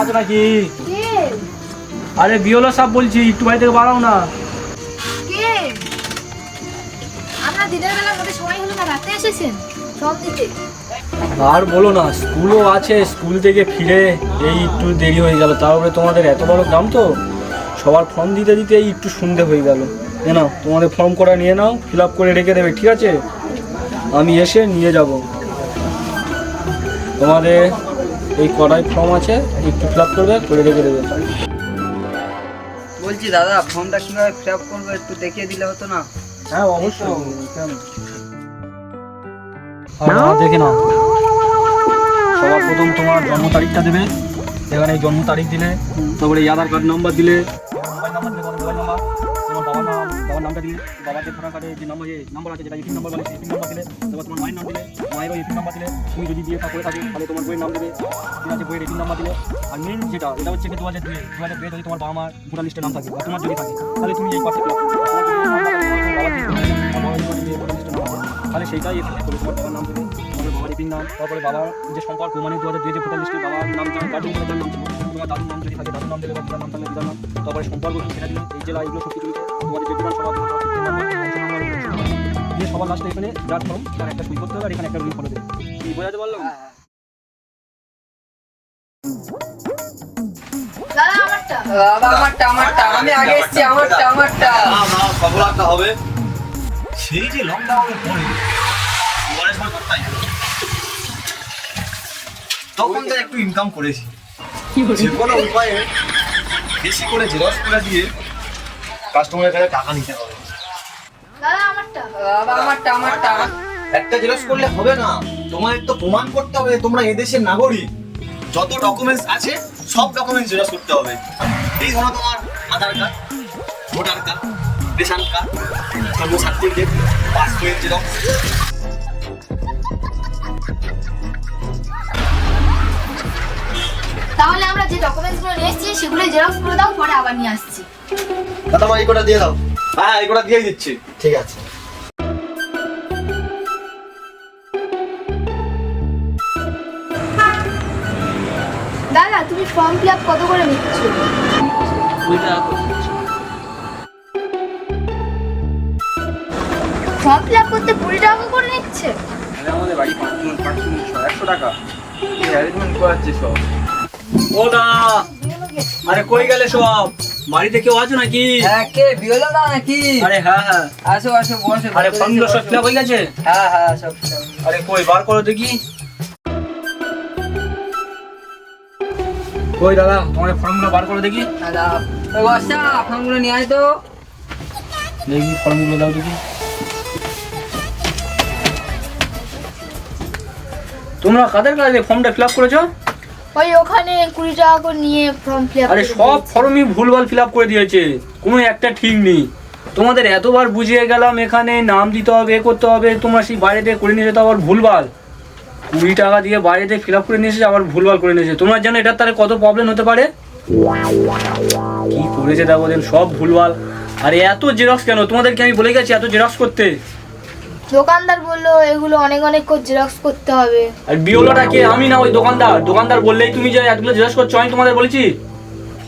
আছো নাকি? আরে বিওলো সাহেব বলছি একটু বাড়ি থেকে বাড়াও না। কে? আমরা দিনের বেলা মধ্যে সময় হলো না রাতে এসেছেন? ফর্ম দিতে আর বলো না স্কুলও আছে স্কুল থেকে ফিরে এই একটু দেরি হয়ে গেল। তারপরে তোমাদের এত বড় গ্রাম তো? সবার ফর্ম দিতে দিতে এই একটু সন্ধে হয়ে গেল। নাও তোমাদের ফর্ম করা নিয়ে নাও ফিল আপ করে রেখে দেবে ঠিক আছে? আমি এসে নিয়ে যাব। তোমাদের এই কড়াই ফর্ম আছে একটু ফিল আপ করবে করে রেখে দেবে। বলছি দাদা ফর্মটা কীভাবে ফিল আপ করব একটু দেখিয়ে দিলে হতো না? হ্যাঁ অবশ্যই। দেখে নাও। সবার প্রথম তোমার জন্ম তারিখটা দেবে। এখানে জন্ম তারিখ দিলে তারপরে আধার কার্ড নাম্বার দিলে বাবার নামটা দিলে বাবার যে ভোটার কার্ডে যে নাম্বার নাম্বার আছে যেটা এপিন নাম্বার বলে দিলে তারপর তোমার মায়ের নাম দিলে মায়েরও এপিন নাম্বার দিলে, তুমি যদি বিয়ে করে থাকে, তাহলে তোমার বইয়ের নাম দেবে ঠিক আছে, বইয়ের এপিন নাম্বার দিলে। আর মেন যেটা, এটা হচ্ছে কি দু হাজার দুয়ে দু হাজার দুয়ে যদি তোমার বাবা মার ভোটার লিস্টে নাম থাকে তোমার যদি থাকে, তাহলে তুমি এই তাহলে সেইটাই করে তোমার বাবার নাম দেবে তোমার বাবার নাম, তারপরে বাবার যে সম্পর্ক মানে দু হাজার দুই যে ভোটার লিস্টে বাবার নাম নাম তোমার দাদুর নাম যদি থাকে, দাদুর নাম দিলে বা নাম থাকলে নাম, তারপরে সম্পর্ক তুমি সেটা দিলে, এই জেলা এগুলো সব দিয়ে সবার লাস্টে এখানে যার ফর্ম তার একটা সই করতে হবে আর এখানে একটা রুল ফলো দেবে। কি বোঝাতে পারলাম সেই যে লকডাউনের পরে? তখন তো একটু ইনকাম করেছি। যে কোনো উপায়ে বেশি করে জেরক্স করে দিয়ে কাস্টমারের কাছে টাকা নিতে হবে। দাদা আমারটা। বাবা আমারটা আমারটা। একটা জেরক্স করলে হবে না। তোমাদের তো প্রমাণ করতে হবে তোমরা এদেশের নাগরিক। যত ডকুমেন্টস আছে সব ডকুমেন্টস জেরক্স করতে হবে। এই ধরো তোমার Aadhaar card voter card ration card জন্ম সার্টিফিকেট পাসপোর্ট জেরক্স তাহলে আমরা যে ডকুমেন্টসগুলো নিয়ে এসেছি সেগুলো জেরক্স করে দাও পরে আবার নিয়ে আসছি। দাদা এই কটা দিয়ে দাও। হ্যাঁ এই কটা দিয়ে দিচ্ছি। ঠিক আছে। দাদা তুমি ফর্ম ফিল আপ কত করে নিচ্ছ? ফর্ম ফিল আপ করতে কুড়ি টাকা করে নিচ্ছে? আমাদের বাড়ি পাঁচজন পাঁচজন একশো টাকা। অ্যারেঞ্জমেন্ট করাচ্ছে সব। ও দা আরে কই গেলে সব? বাড়িতে কেউ আছো নাকি? হ্যাঁ কে? বিয়লা দা নাকি? আরে হ্যাঁ হ্যাঁ। আসো আসো বসো আরে ফর্মগুলো সব ফিল হয়ে গেছে? হ্যাঁ হ্যাঁ সব। আরে কই বার করো দেখি। কই দাদা তোমার ফর্মগুলো বার করো দেখি। দাদা ওই বস্তা ফর্মগুলো নিয়ে আয় তো। দেখি ফর্মগুলো দাও দেখি। তোমরা কাদের কাছে ফর্মটা ফিল আপ করেছ? ওই ওখানে কুড়ি টাকা করে নিয়ে ফর্ম ফিল আপ আরে সব ফর্মই ভুলভাল ফিল আপ করে দিয়েছে। কোনো একটা ঠিক নেই। তোমাদের এতবার বুঝিয়ে গেলাম এখানে নাম দিতে হবে এ করতে হবে তোমরা সেই বাইরে থেকে করে নিয়ে যেতে আবার ভুলভাল। কুড়ি টাকা দিয়ে বাইরে থেকে ফিল আপ করে নিয়ে এসেছে আবার ভুলভাল করে নিয়েছে। তোমরা জানো এটার তাহলে কত প্রবলেম হতে পারে? কি করেছে দেখো সব ভুলভাল। আরে এত জেরক্স কেন? তোমাদেরকে আমি বলে গেছি এত জেরক্স করতে। দোকানদার বলল এগুলো অনেক অনেক করে জেরক্স করতে হবে। আর বিওলাটা কে? আমি না ওই দোকানদার। দোকানদার বললেই তুমি যে এতগুলো জেরক্স করছ আমি তোমাদের বলেছি।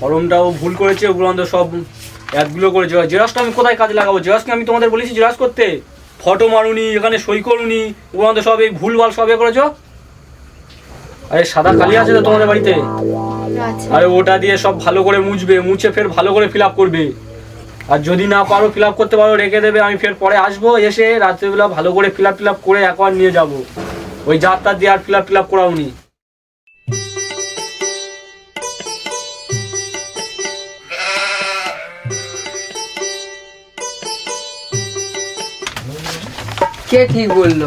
ফর্মটাও ভুল করেছে ওগুলো আমাদের সব অ্যাডগুলো করেছে। জেরক্সটা আমি কোথায় কাজে লাগাবো? জেরক্সকে আমি তোমাদের বলেছি জেরক্স করতে। ফটো মারুনি এখানে সই করুনি ওগুলো আমাদের সব এই ভুলভাল সব এ করেছ। আরে সাদা কালি আছে তো তোমাদের বাড়িতে? আরে ওটা দিয়ে সব ভালো করে মুছবে মুছে ফের ভালো করে ফিল আপ করবে। আর যদি না পারো ফিল আপ করতে পারো রেখে দেবে আমি ফের পরে আসব এসে রাত্রিবেলা ভালো করে ফিল আপ ফিল আপ করে একবার নিয়ে যাব। ওই যাত্রা দিয়ে আর ফিল আপ ফিল আপ করাওনি। কে ঠিক বলল?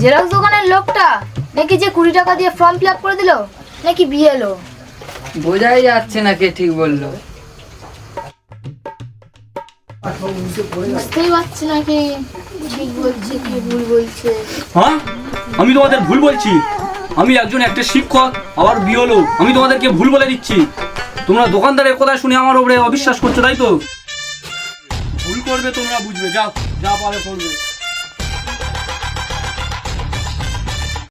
জেরক্স দোকানের লোকটা নাকি যে কুড়ি টাকা দিয়ে ফর্ম ফিল আপ করে দিল নাকি বিয়ে এলো? বোঝাই যাচ্ছে না কে ঠিক বলল। হ্যাঁ? আমি তোমাদের ভুল বলছি। আমি একজন একটা শিক্ষক, আবার বিয়লো আমি তোমাদেরকে ভুল বলে দিচ্ছি। তোমরা দোকানদারের কথা শুনে আমার ওপরে অবিশ্বাস করছ, তাই তো? ভুল করবে তোমরা বুঝবে। যা যা পারে করবে।